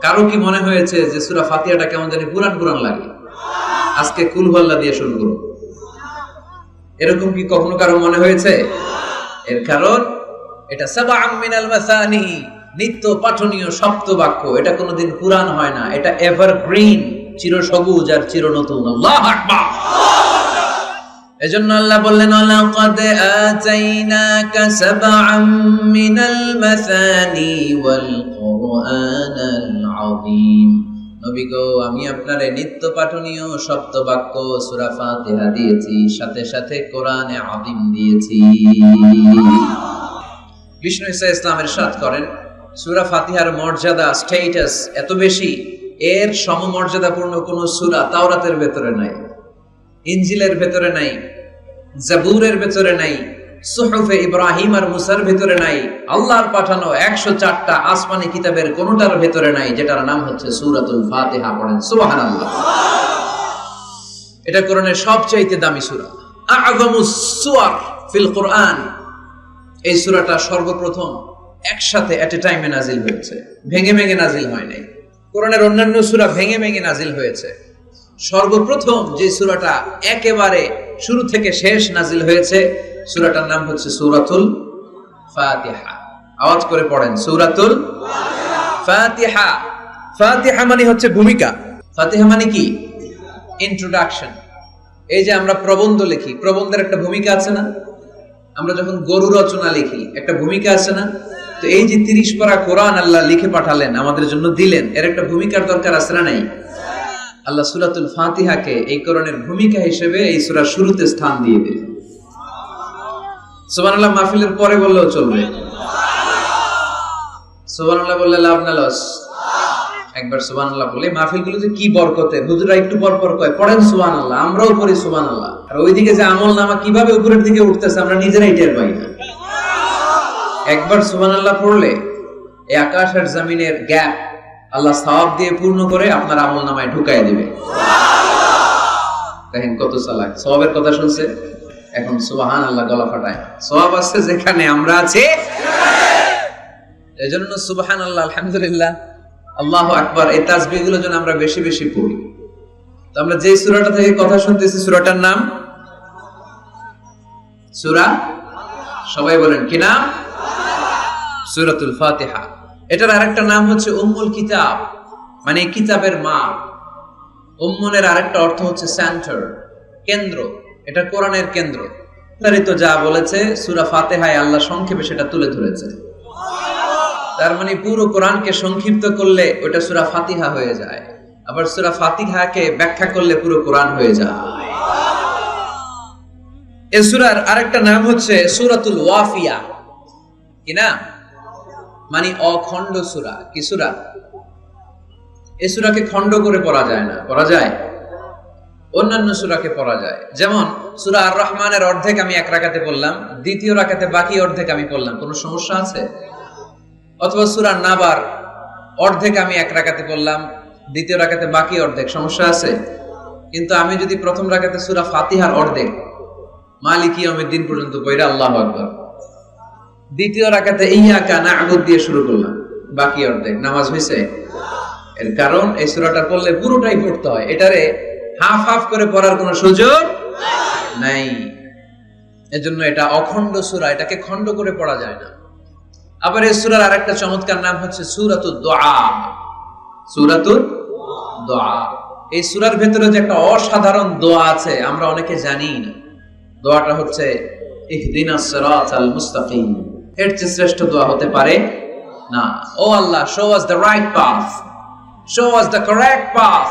কারও কি মনে হয়েছে যে সুরা কেমন জানি পুরান পুরান লাগে? আজকে কুলহল্লা দিয়ে শুরু করো এরকম কি কখনো কারও মনে হয়েছে? এর কারণ, এটা নিত্য পাঠনীয় সপ্ত বাক্য, এটা কোনোদিন পুরান হয় না, এটা এভারগ্রিন চির সবুজ আর চির নতুন আল্লাহ আকবার। এজন্য আল্লাহ বললেন লাকাদ আতাইনাকা সাবআম মিনাল মাসানি ওয়াল কুরআনাল আযীম। নবী গো, আমি আপনারে নিত্য পাঠনীয় সপ্ত বাক্য সূরা ফাতিহা দিয়েছি, সাথে সাথে কোরআনে আযীম দিয়েছি। বিষ্ণু ইসা ইসলামের সাথ করেন, সূরা ফাতিহার মর্যাদা স্টেটাস এত বেশি, এর সমমর্যাদাপূর্ণ কোন সূরা তাওরাতের ভেতরে নাই ইঞ্জিলের ভেতরে নাই জাবুরের ভেতরে নাই, সুহফে ইব্রাহিম আর মুসার ভেতরে নাই, আল্লাহর পাঠানো একশো চারটা আসমানি কিতাবের কোনটার ভেতরে নাই, যেটার নাম হচ্ছে সুরাতুল ফাতিহা পড়েন সুবাহান এটা কোরআনের সবচাইতে দামি সুরা। সুয়ার ফিল কোরআন। এই সুরাটা সর্বপ্রথম একসাথে এট এ টাইমে নাজিল হয়েছে। ভেঙে ভেঙে নাজিল হয় নাই। কোরআনের অন্যান্য সুরা ভেঙে ভেঙে নাজিল হয়েছে। সর্বপ্রথম যে সুরাটা একেবারে শুরু থেকে শেষ নাজিল হয়েছে, সুরাটার নাম হচ্ছে সূরাতুল ফাতিহা। আওয়াজ করে পড়েন, সূরাতুল ফাতিহা। ফাতিহা মানে হচ্ছে ভূমিকা। ফাতিহা মানে কি? ইন্ট্রোডাকশন এই যে আমরা প্রবন্ধ লিখি, প্রবন্ধের একটা ভূমিকা আছে না? আমরা যখন গরু রচনা লিখি, একটা ভূমিকা আছে না? তো এই যে তিরিশ পারা কোরআন আল্লাহ লিখে পাঠালেন, আমাদের জন্য দিলেন, এর একটা ভূমিকার দরকার আছে না নাই? আল্লাহ সুরাতুল ফাতিহাকে এই কোরআনের ভূমিকা হিসেবে এই সূরা শুরুতে স্থান দিয়ে দিলেন সুবহানাল্লাহ, মাহফিলের পরে বললেও চলবে। বললে লাভ বলে মাহফিলগুলোতে কি বরকতের? হুজুরা একটু পর পর কয়, পড়েন সুবহানাল্লাহ, আমরাও পড়ি সুবহানাল্লাহ। আর ওইদিকে যে আমল নামা কীভাবে উপরের দিকে উঠতেছে, আমরা নিজেরাই টের পাই না। একবার পড়লে, এই আকাশ আর জমিনের গ্যাপ আল্লাহ সওয়াব দিয়ে পূর্ণ করে আপনার আমল নামায় ঢুকাই দিবে। দেখেন কত চালাক। সওয়াবের কথা শুনছে? এখন সুবহান আল্লাহ গলা ফাটায়। সওয়াব আছে যেখানে আমরা আছি। সুবহান আল্লাহ আলহামদুলিল্লাহ, আল্লাহ আকবার, এই যেন আমরা বেশি বেশি পড়ি। তো আমরা যে সূরাটা থেকে কথা শুনতেছি, সূরাটার নাম? সূরা? সবাই বলেন, কি নাম? সূরাতুল ফাতিহা। এটার আরেকটা নাম হচ্ছে উম্মুল কিতাব মানে কিতাবের মা উম্মুনের আরেকটা অর্থ হচ্ছে সেন্টার কেন্দ্র। এটা কোরআনের কেন্দ্র। বিস্তারিত যা বলেছে সূরা ফাতিহায় আল্লাহ সংক্ষেপে সেটা তুলে ধরেছে। তার মানে পুরো কোরআনকে সংক্ষিপ্ত করলে ওটা সুরা ফাতিহা হয়ে যায়। আবার সূরা ফাতিহাকে ব্যাখ্যা করলে পুরো কোরআন হয়ে যায়। এই সূরার আরেকটা নাম হচ্ছে সুরাতুল ওয়াফিয়া। কি না মানে অখণ্ড সুরা। কি সূরা? এই সূরাকে খণ্ড করে পড়া যায় না। পড়া যায়? অন্যান্য সূরাকে পড়া যায়। যেমন সুরা আর রহমানের অর্ধেক আমি এক রাখাতে বললাম দ্বিতীয় রাকাতে বাকি অর্ধেক আমি পড়লাম। কোনো সমস্যা আছে? অথবা সূরা নাবার অর্ধেক আমি এক রাকাতে পড়লাম, দ্বিতীয় রাকাতে বাকি অর্ধেক। সমস্যা আছে? কিন্তু আমি যদি প্রথম রাকাতে সুরা ফাতিহার অর্ধেক মালিক ইয়াউমিদ দিন পর্যন্ত পড়া আল্লাহ আকবার। দ্বিতীয় রাকাতে ইয়াকা না'বুদ দিয়ে শুরু করলাম। বাকি অর্ধেক। নামাজ হয়েছে এর কারণ এই সূরাটা পড়লে পুরোটাই পড়তে হয়। এটারে হাফ হাফ করে পড়ার কোনো সুযোগ নাই। এজন্য এটা অখণ্ড সূরা। এটাকে খণ্ড করে পড়া যায় না। আবার এই সূরার আরেকটা চমৎকার নাম হচ্ছে সূরাতুদ দুআ সূরাতুদ দুআ এই সূরার ভেতরে যে একটা অসাধারণ দোয়া আছে, আমরা অনেকে জানি না। দোয়াটা হচ্ছে ইহদিনাস সিরাতাল মুস্তাকিম। এর চেয়ে শ্রেষ্ঠ দোয়া হতে পারে না। ও আল্লাহ show us the right path show us the correct path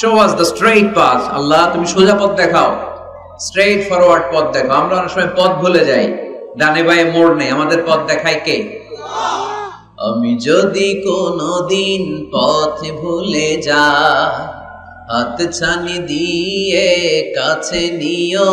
show us the straight path আল্লাহ, তুমি সোজা পথ দেখাও। স্ট্রেইট ফরওয়ার্ড পথ দেখাও। আমরা অনেক সময় পথ ভুলে যাই। ডানে বায়ে মোড় নেই। আমাদের পথ দেখায় কে? আমি যদি কোনো দিন পথ ভুলে যা, হাত ছানি দিয়ে কাছে নিও।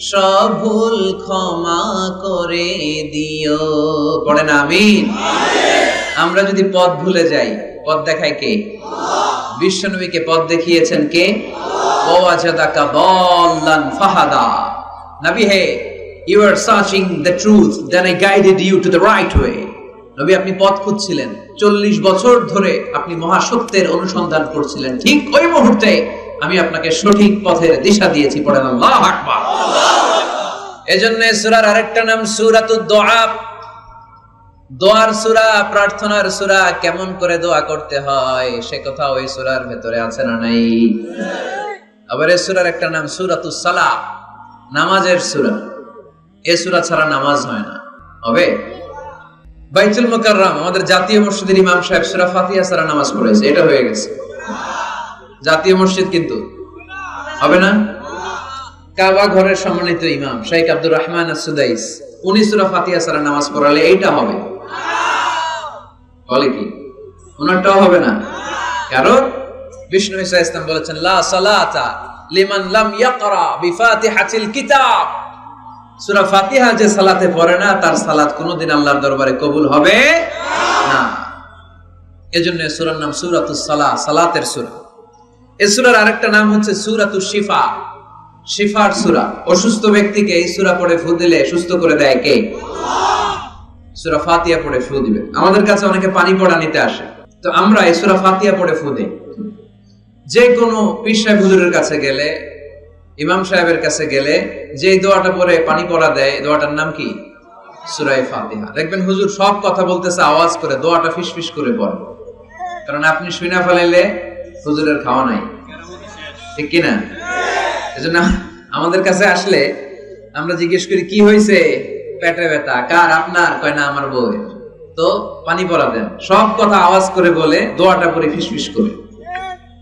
সব ভুল ক্ষমা করে দিও। পড়েন আমিন? আমরা যদি পথ ভুলে যাই, পথ দেখায় কে? বিশ্বনবীকে পথ দেখিয়েছেন কে? ফাহাদা। নবী, হে you are searching the truth then I guided you to the right way নবী, আপনি পথ খুঁজছিলেন। চল্লিশ বছর ধরে আপনি মহাসত্যের অনুসন্ধান করছিলেন। ঠিক ওই মুহূর্তে আমি আপনাকে সঠিক পথের দিশা দিয়েছি, পড়েন আল্লাহ আকবার। এজন্য সূরার আরেকটা নাম সূরাতুদ দোয়া। দোয়ার সূরা, প্রার্থনার সূরা, কেমন করে দোয়া করতে হয়, সে কথা ওই সূরার ভেতরে আছে না নাই? আবার এই সূরার একটা নাম সূরাতুস নামাজের সূরা। এই সূরা ছাড়া নামাজ হয় না। হবে? বাইতুল মুকাররম, আমাদের জাতীয় মসজিদের ইমাম সাহেব সূরা ফাতিহা ছাড়া নামাজ পড়েছে, এটা হয়ে গেছে। জাতীয় মসজিদ কিন্তু হবে না? কাবা ঘরের সম্মানিত ইমাম শেখ আব্দুর রহমান সুদাইস উনি সূরা ফাতিহা ছাড়া নামাজ পড়ালে এইটা হবে। বলে কি? ওনারটাও হবে না? কারণ বিষ্ণু ইসা ইসলাম বলেছেন, লা সালাতা লিমান লাম ইয়াকরা বিফাতিহাতিল কিতাব। সূরা ফাতিহা যে সালাতে পড়ে না, তার সালাত কোনোদিন আল্লাহর দরবারে কবুল হবে না। এজন্য সূরার নাম সূরাতুস সালাহ, সালাতের সূরা। এই সূরার আরেকটা নাম হচ্ছে সূরাতুশ শিফা। শিফার সূরা। অসুস্থ ব্যক্তিকে এই সূরা পড়ে ফু দিলে সুস্থ করে দেয় কে? সূরা ফাতিহা পড়ে ফু দিবে। আমাদের কাছে অনেকে পানি পড়া নিতে আসে। তো আমরা এই সূরা ফাতিহা পড়ে ফু দেই। যে কোনো পীর হুজুরের কাছে গেলে, ইমাম সাহেবের কাছে গেলে যে দোয়াটা পরে পানি পড়া দেয় দোয়াটার নাম কি? সুরাই ফাতিহা। দেখবেন হুজুর সব কথা বলতেছে, আওয়াজ করে, দোয়াটা ফিসফিস করে পড়ে। কারণ আপনি শুনে ফেলাইলে হুজুরের খাওয়া নাই। ঠিক কিনা? এজন্য আমাদের কাছে আসলে আমরা জিজ্ঞেস করি, কি হয়েছে পেটে ব্যথা? কার? আপনার? কয়, না, আমার বউয়ের। তো পানি পড়া দেন। সব কথা আওয়াজ করে বলে, দোয়াটা করে ফিসফিস করে।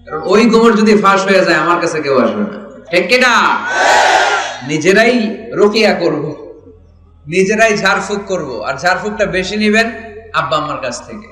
কারণ ওই গোমর যদি ফাঁস হয়ে যায়, আমার কাছে কেউ আসবে না। ঠিক কিনা? নিজেরাই রকিয়া করব। নিজেরাই ঝাড়ফুঁক করব। আর ঝাড়ফুঁকটা বেশি নিবেন আব্বা আমার কাছ থেকে।